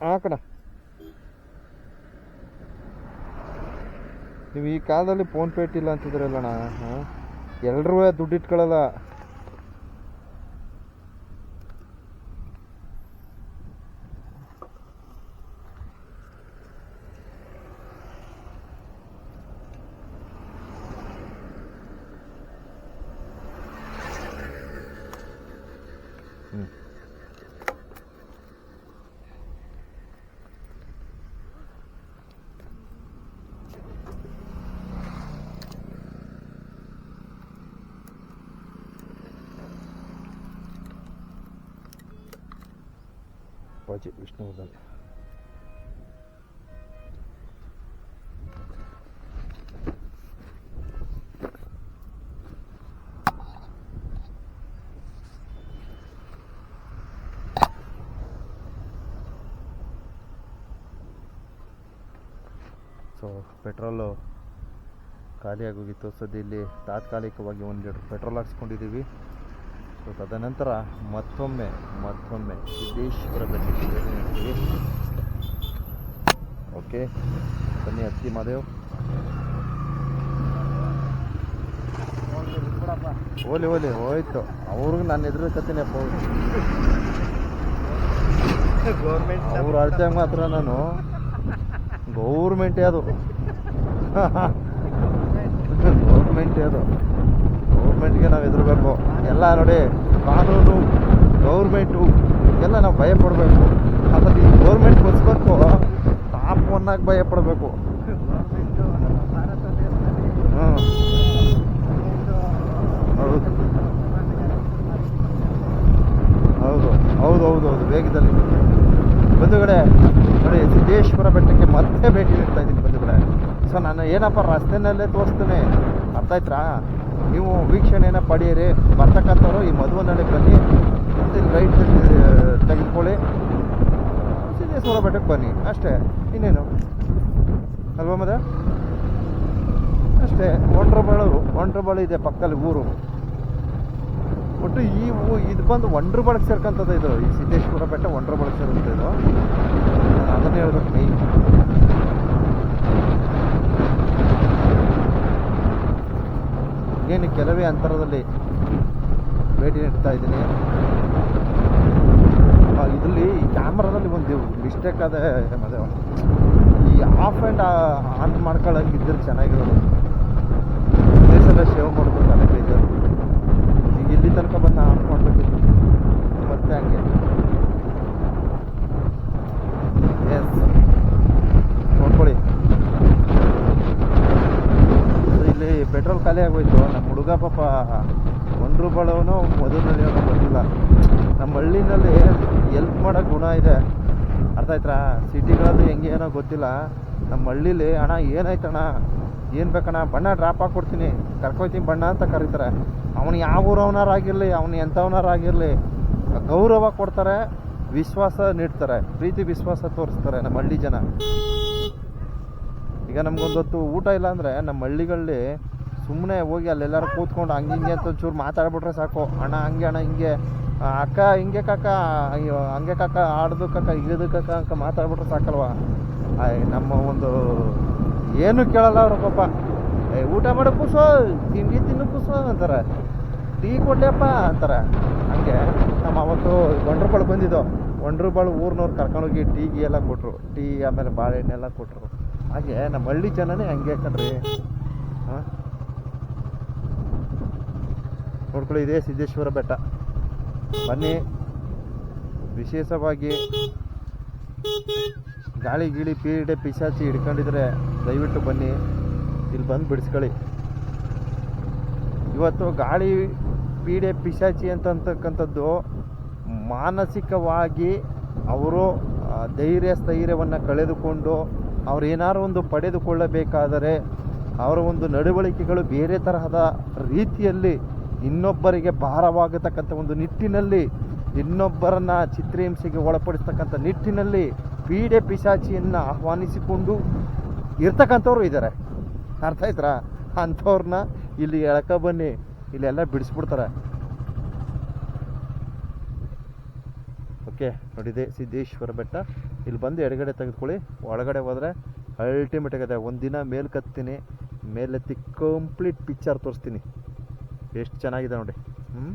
ಆ ಕಣ ನೀವು ಈ ಕಾಲದಲ್ಲಿ ಫೋನ್ಪೇ ಇಟ್ಟಿಲ್ಲ ಅಂತಿದ್ರಲ್ಲಣ್ಣ ಹಾಂ? ಎಲ್ಲರೂ ದುಡ್ಡು ಇಟ್ಕೊಳ್ಳಲ್ಲ ಅಪ್ಪಾಜಿ ವಿಷ್ಣುವರ್ಧನ್ ಸೊ ಪೆಟ್ರೋಲು ಖಾಲಿಯಾಗೋಗಿತ್ತು ಸದ್ಯ ಇಲ್ಲಿ ತಾತ್ಕಾಲಿಕವಾಗಿ ಒಂದು ಲೀಟ್ರ್ ಪೆಟ್ರೋಲ್ ಹಾಕ್ಸ್ಕೊಂಡಿದ್ದೀವಿ. ಸೊ ತದನಂತರ ಮತ್ತೊಮ್ಮೆ ಮತ್ತೊಮ್ಮೆ ಸಿದ್ದೇಶ್ವರ ಬೆಟ್ಟಕ್ಕೆ ಓಕೆ, ಬನ್ನಿ ಅತ್ತಿ ಮಾದೇವ್. ಓಲಿ ಓಲಿ, ಹೋಯ್ತು. ಅವ್ರಿಗೆ ನಾನು ಎದುರುಕತ್ತೀನಿ ಅಪ್ಪ ಅವರು ಅಳತೆ ಮಾತ್ರ ನಾನು. ಗೌರ್ಮೆಂಟೇ ಅದು. ಗೌರ್ಮೆಂಟೇ ಅದು. ಗೌರ್ಮೆಂಟ್ಗೆ ನಾವು ಹೆದರಬೇಕು ಎಲ್ಲ ನೋಡಿ, ಕಾನೂನು, ಗೌರ್ಮೆಂಟು ಎಲ್ಲ ನಾವು ಭಯ ಪಡಬೇಕು. ಅದ್ರಲ್ಲಿ ಗೌರ್ಮೆಂಟ್ ಬಸ್ಬೇಕು ಟಾಪ್ ಒನ್ನಾಗಿ ಭಯ ಪಡಬೇಕು. ಹೌದು. ಹೌದು ಹೌದು ಹೌದು ಹೌದು. ವೇಗದಲ್ಲಿ ಬಂದುಗಡೆ ನೋಡಿ, ಸಿದ್ದೇಶ್ವರ ಬೆಟ್ಟಕ್ಕೆ ಮತ್ತೆ ಭೇಟಿ ನೀಡ್ತಾ ಇದ್ದೀನಿ ಬಂದುಗಡೆ ಸೊ ನಾನು ಏನಪ್ಪ ರಸ್ತೆನಲ್ಲೇ ತೋರಿಸ್ತೇನೆ. ಅರ್ಥ ಆಯ್ತಾ ನೀವು ವೀಕ್ಷಣೆಯನ್ನು ಪಡೆಯಿರಿ. ಬರ್ತಕ್ಕಂಥವ್ರು ಈ ಮಧುವನಲ್ಲಿ ಬನ್ನಿ ರೈಟ್ ತೆಗೆದುಕೊಳ್ಳಿ. ಸಿದ್ದೇಶ್ವರ ಬೆಟ್ಟಕ್ಕೆ ಬನ್ನಿ. ಅಷ್ಟೇ. ಇನ್ನೇನು? ಅಲ್ವಾ ಮದ ಅಷ್ಟೇ. ಒಂಡ್ರಬಾಳು ಒಂಡ್ರಬಾಳು ಇದೆ ಪಕ್ಕದಲ್ಲಿ ಊರು. ಒಟ್ಟು ಈ ಇದು ಬಂದು ಒಂಡ್ರ ಬಳಕೆ ಇದು. ಈ ಸಿದ್ದೇಶ್ವರ ಬೆಟ್ಟ ಒಂಡ್ರ ಬಳಕೆ ನಾನು ಅದನ್ನೇ ಹೇಳ್ಬೇಕು ಮೈನ್ ಏನು ಕೆಲವೇ ಅಂತರದಲ್ಲಿ ಭೇಟಿ ನೀಡ್ತಾ ಇದ್ದೀನಿ. ಇದರಲ್ಲಿ ಕ್ಯಾಮ್ರಾದಲ್ಲಿ ಒಂದು ಮಿಸ್ಟೇಕ್ ಅದೇ ಮದುವೆ ಈ ಆಫ್ ಆ್ಯಂಡ್ ಆನ್ ಮಾಡ್ಕೊಳ್ಳೋಂಗಿದ್ದರೆ ಚೆನ್ನಾಗಿರೋದು. ಸೇವ್ ಮಾಡೋದು ನನಗೆ ಬೇಜಾರು ಈಗ ಇಲ್ಲಿ ತನಕ ಬಂದು ಆನ್ ಮಾಡಬೇಕಿತ್ತು ಮತ್ತೆ ಹಂಗೆ ಎಸ್ ನೋಡ್ಕೊಳ್ಳಿ So, ಇಲ್ಲಿ ಪೆಟ್ರೋಲ್ ಖಾಲಿ ಆಗೋಯ್ತು. ನಮ್ಮ ಹುಡುಗ ಪಾಪ ಒಂದು ಮೊದಲು ನಡೆಯೋನು ಗೊತ್ತಿಲ್ಲ. ನಮ್ಮ ಹಳ್ಳಿನಲ್ಲಿ ಎಲ್ಪ್ ಮಾಡೋ ಗುಣ ಇದೆ. ಅರ್ಥ ಆಯ್ತಾ? ಸಿಟಿಗಳಲ್ಲಿ ಹೆಂಗೆ ಏನೋ ಗೊತ್ತಿಲ್ಲ. ನಮ್ಮ ಹಳ್ಳೀಲಿ, ಅಣ್ಣ, ಏನಾಯ್ತಣ್ಣ? ಏನು ಬೇಕಣ್ಣ? ಬಣ್ಣ ಡ್ರಾಪ್ ಹಾಕ್ಕೊಡ್ತೀನಿ. ಕರ್ಕೊಯ್ತೀನಿ ಬಣ್ಣ ಅಂತ ಕರೀತಾರೆ. ಅವನು ಯಾವ ಊರವನಾರಾಗಿರಲಿ ಅವನು ಎಂಥವನಾರಾಗಿರಲಿ ಗೌರವ ಕೊಡ್ತಾರೆ, ವಿಶ್ವಾಸ ನೀಡ್ತಾರೆ. ಪ್ರೀತಿ, ವಿಶ್ವಾಸ ತೋರಿಸ್ತಾರೆ ನಮ್ಮ ಹಳ್ಳಿ ಜನ. ಈಗ ನಮ್ಗೊಂದೊತ್ತು ಊಟ ಇಲ್ಲ ಅಂದರೆ ನಮ್ಮ ಹಳ್ಳಿಗಳಲ್ಲಿ ಸುಮ್ಮನೆ ಹೋಗಿ ಅಲ್ಲೆಲ್ಲರೂ ಕೂತ್ಕೊಂಡು ಹಂಗೆ ಹಿಂಗೆ ಅಂತ ಒಂಚೂರು ಮಾತಾಡ್ಬಿಟ್ರೆ ಸಾಕು. ಅಣ್ಣ ಹಂಗೆ, ಅಣ್ಣ ಹಿಂಗೆ. ಅಕ್ಕ ಹಿಂಗೆ ಕಾಕ, ಅಯ್ಯೋ, ಹಂಗೆ ಕಾಕ, ಆಡ್ದು ಕಾಕ, ಇಳಿದು ಕಾಕ ಅಂತ ಮಾತಾಡ್ಬಿಟ್ರೆ ಸಾಕಲ್ವಾ? ನಮ್ಮ ಒಂದು ಏನು ಕೇಳಲ್ಲ ಅವ್ರ ಪಾಪ. ಊಟ ಮಾಡೋ, ಕುಸೋ. ತಿಂಡಿ ತಿನ್ನು, ಕುಸೋ ಅಂತಾರೆ. ಟೀ ಕೊಡ್ಲಪ್ಪ ಅಂತಾರೆ. ಹಂಗೆ ನಮ್ಮ ಅವತ್ತು ಒಂಡ್ರಬಾಳು ಬಂದಿದ್ದು. ಒಂಡ್ರಬಾಳು ಊರ್ನವ್ರು ಕರ್ಕೊಂಡೋಗಿ ಟೀ, ಗೀ ಎಲ್ಲ ಕೊಟ್ಟರು ಟೀ, ಆಮೇಲೆ ಬಾಳೆಹಣ್ಣೆಲ್ಲ ಕೊಟ್ಟರು ಹಾಗೆ ನಮ್ಮ ಹಳ್ಳಿ ಜನನೇ ಹಂಗೆ ಕಣ್ರಿ. ಹಾಂ? ನೋಡ್ಕೊಳ್ಳಿ ಇದೇ ಸಿದ್ದೇಶ್ವರ ಬೆಟ್ಟ. ಬನ್ನಿ. ವಿಶೇಷವಾಗಿ ಗಾಳಿ ಗೀಳಿ ಪೀಡೆ ಪಿಶಾಚಿ ಹಿಡ್ಕೊಂಡಿದ್ರೆ ದಯವಿಟ್ಟು ಬನ್ನಿ. ಇಲ್ಲಿ ಬಂದು ಬಿಡಿಸ್ಕೊಳ್ಳಿ. ಇವತ್ತು ಗಾಳಿ ಪೀಡೆ ಪಿಶಾಚಿ ಅಂತಕ್ಕಂಥದ್ದು ಮಾನಸಿಕವಾಗಿ ಅವರು ಧೈರ್ಯ ಸ್ಥೈರ್ಯವನ್ನು ಕಳೆದುಕೊಂಡು ಅವ್ರು ಏನಾರು ಒಂದು ಪಡೆದುಕೊಳ್ಳಬೇಕಾದರೆ, ಅವರ ಒಂದು ನಡವಳಿಕೆಗಳು ಬೇರೆ ತರಹದ ರೀತಿಯಲ್ಲಿ ಇನ್ನೊಬ್ಬರಿಗೆ ಭಾರವಾಗತಕ್ಕಂಥ ಒಂದು ನಿಟ್ಟಿನಲ್ಲಿ, ಇನ್ನೊಬ್ಬರನ್ನ ಚಿತ್ರಹಿಂಸೆಗೆ ಒಳಪಡಿಸ್ತಕ್ಕಂಥ ನಿಟ್ಟಿನಲ್ಲಿ ಪೀಡೆ ಪಿಶಾಚಿಯನ್ನು ಆಹ್ವಾನಿಸಿಕೊಂಡು ಇರ್ತಕ್ಕಂಥವ್ರು ಇದ್ದಾರೆ ಅರ್ಥ ಆಯ್ತಾ ಅಂಥವ್ರನ್ನ ಇಲ್ಲಿ ಎಳ್ಕ ಬನ್ನಿ, ಇಲ್ಲೆಲ್ಲ ಬಿಡಿಸ್ಬಿಡ್ತಾರೆ. ಓಕೆ, ನೋಡಿದೆ, ಸಿದ್ದೇಶ್ವರ ಬೆಟ್ಟ. ಇಲ್ಲಿ ಬಂದು ಎಡಗಡೆ ತೆಗೆದುಕೊಳ್ಳಿ, ಒಳಗಡೆ ಹೋದರೆ ಅಲ್ಟಿಮೇಟ್ ಆಗಿದೆ ಒಂದಿನ ಮೇಲೆ ಕತ್ತೀನಿ ಮೇಲೆತ್ತಿ ಕಂಪ್ಲೀಟ್ ಪಿಕ್ಚರ್ ತೋರಿಸ್ತೀನಿ. ಎಷ್ಟು ಚೆನ್ನಾಗಿದೆ ನೋಡಿ.